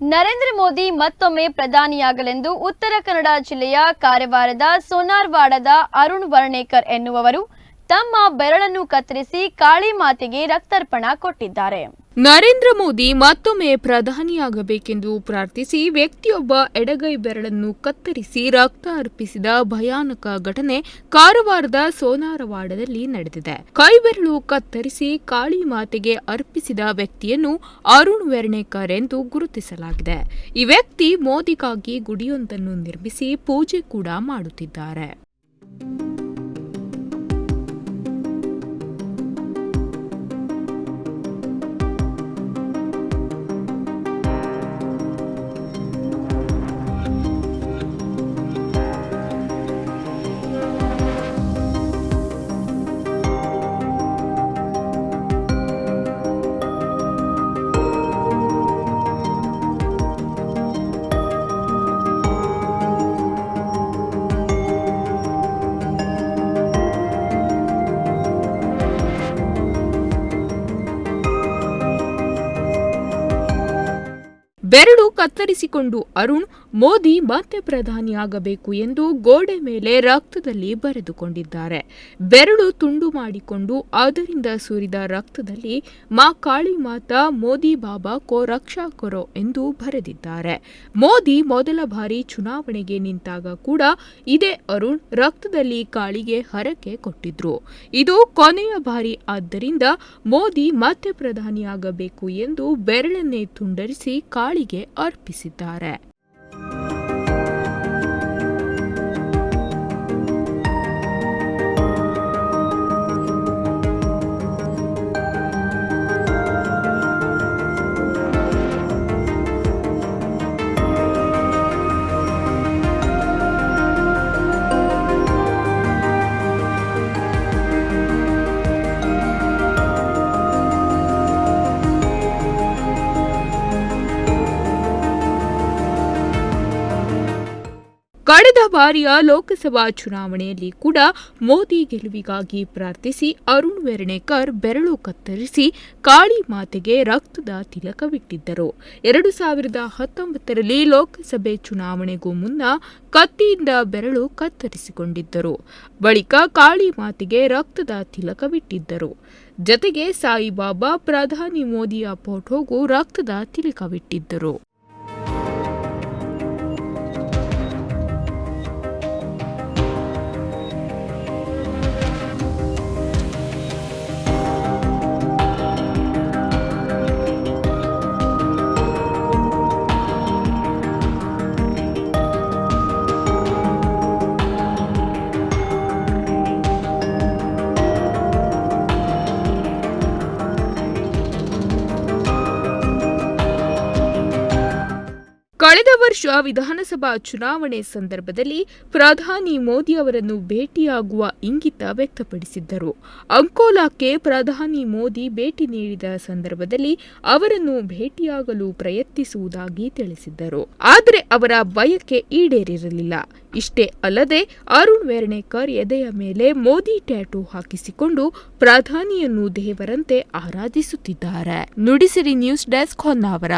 ನರೇಂದ್ರ ಮೋದಿ ಮತ್ತೊಮ್ಮೆ ಪ್ರಧಾನಿಯಾಗಲೆಂದು ಉತ್ತರ ಕನ್ನಡ ಜಿಲ್ಲೆಯ ಕಾರವಾರದ ಸೋನಾರ್ವಾಡದ ಅರುಣ್ ವರ್ಣೇಕರ್ ಎನ್ನುವವರು ತಮ್ಮ ಬೆರಳನ್ನು ಕತ್ತರಿಸಿ ಕಾಳಿ ಮಾತೆಗೆ ರಕ್ತರ್ಪಣ ಕೊಟ್ಟಿದ್ದಾರೆ. ನರೇಂದ್ರ ಮೋದಿ ಮತ್ತೊಮ್ಮೆ ಪ್ರಧಾನಿಯಾಗಬೇಕೆಂದು ಪ್ರಾರ್ಥಿಸಿ ವ್ಯಕ್ತಿಯೊಬ್ಬ ಎಡಗೈ ಬೆರಳನ್ನು ಕತ್ತರಿಸಿ ರಕ್ತ ಅರ್ಪಿಸಿದ ಭಯಾನಕ ಘಟನೆ ಕಾರವಾರದ ಸೋನಾರವಾಡದಲ್ಲಿ ನಡೆದಿದೆ. ಕೈಬೆರಳು ಕತ್ತರಿಸಿ ಕಾಳಿ ಮಾತೆಗೆ ಅರ್ಪಿಸಿದ ವ್ಯಕ್ತಿಯನ್ನು ಅರುಣ್ ವೆರ್ಣೇಕರ್ ಎಂದು ಗುರುತಿಸಲಾಗಿದೆ. ಈ ವ್ಯಕ್ತಿ ಮೋದಿಗಾಗಿ ಗುಡಿಯೊಂದನ್ನು ನಿರ್ಮಿಸಿ ಪೂಜೆ ಕೂಡ ಮಾಡುತ್ತಿದ್ದಾರೆ. ಬೆರಳು ಕತ್ತರಿಸಿಕೊಂಡು ಅರುಣ್ ಮೋದಿ ಮತ್ತೆ ಪ್ರಧಾನಿಯಾಗಬೇಕು ಎಂದು ಗೋಡೆ ಮೇಲೆ ರಕ್ತದಲ್ಲಿ ಬರೆದುಕೊಂಡಿದ್ದಾರೆ. ಬೆರಳು ತುಂಡು ಮಾಡಿಕೊಂಡು ಅದರಿಂದ ಸುರಿದ ರಕ್ತದಲ್ಲಿ ಮಾ ಕಾಳಿ ಮಾತಾ, ಮೋದಿ ಬಾಬಾ ಕೋ ರಕ್ಷಾ ಕೊರೋ ಎಂದು ಬರೆದಿದ್ದಾರೆ. ಮೋದಿ ಮೊದಲ ಬಾರಿ ಚುನಾವಣೆಗೆ ನಿಂತಾಗ ಕೂಡ ಇದೇ ಅರುಣ್ ರಕ್ತದಲ್ಲಿ ಕಾಳಿಗೆ ಹರಕೆ ಕೊಟ್ಟಿದ್ರು. ಇದು ಕೊನೆಯ ಬಾರಿ. ಆದ್ದರಿಂದ ಮೋದಿ ಮತ್ತೆ ಪ್ರಧಾನಿಯಾಗಬೇಕು ಎಂದು ಬೆರಳನ್ನೇ ತುಂಡರಿಸಿ ಕಾಳಿಗೆ ಅರ್ಪಿಸಿದ್ದಾರೆ ಬಾರಿಯ ಲೋಕಸಭಾ ಚುನಾವಣೆಯಲ್ಲಿ ಕೂಡ ಮೋದಿ ಗೆಲುವಿಗಾಗಿ ಪ್ರಾರ್ಥಿಸಿ ಅರುಣ್ ವೆರಣೇಕರ್ ಬೆರಳು ಕತ್ತರಿಸಿ ಕಾಳಿ ಮಾತೆಗೆ ರಕ್ತದ ತಿಲಕವಿಟ್ಟಿದ್ದರು. ಎರಡು ಸಾವಿರದ ಹತ್ತೊಂಬತ್ತರಲ್ಲಿ ಲೋಕಸಭೆ ಚುನಾವಣೆಗೂ ಮುನ್ನ ಕತ್ತಿಯಿಂದ ಬೆರಳು ಕತ್ತರಿಸಿಕೊಂಡಿದ್ದರು. ಬಳಿಕ ಕಾಳಿ ಮಾತೆಗೆ ರಕ್ತದ ತಿಲಕವಿಟ್ಟಿದ್ದರು. ಜತೆಗೆ ಸಾಯಿಬಾಬಾ, ಪ್ರಧಾನಿ ಮೋದಿಯ ಫೋಟೋಗೂ ರಕ್ತದ ತಿಲಕವಿಟ್ಟಿದ್ದರು. ಕಳೆದ ವರ್ಷ ವಿಧಾನಸಭಾ ಚುನಾವಣೆ ಸಂದರ್ಭದಲ್ಲಿ ಪ್ರಧಾನಿ ಮೋದಿ ಅವರನ್ನು ಭೇಟಿಯಾಗುವ ಇಂಗಿತ ವ್ಯಕ್ತಪಡಿಸಿದ್ದರು. ಅಂಕೋಲಾಕ್ಕೆ ಪ್ರಧಾನಿ ಮೋದಿ ಭೇಟಿ ನೀಡಿದ ಸಂದರ್ಭದಲ್ಲಿ ಅವರನ್ನು ಭೇಟಿಯಾಗಲು ಪ್ರಯತ್ನಿಸುವುದಾಗಿ ತಿಳಿಸಿದ್ದರು. ಆದರೆ ಅವರ ಬಯಕೆ ಈಡೇರಿರಲಿಲ್ಲ. ಇಷ್ಟೇ ಅಲ್ಲದೆ ಅರುಣ್ ವೆರ್ಣೇಕರ್ ಎದೆಯ ಮೇಲೆ ಮೋದಿ ಟ್ಯಾಟೂ ಹಾಕಿಸಿಕೊಂಡು ಪ್ರಧಾನಿಯನ್ನು ದೇವರಂತೆ ಆರಾಧಿಸುತ್ತಿದ್ದಾರೆ. Nudisiri news desk Honnavar.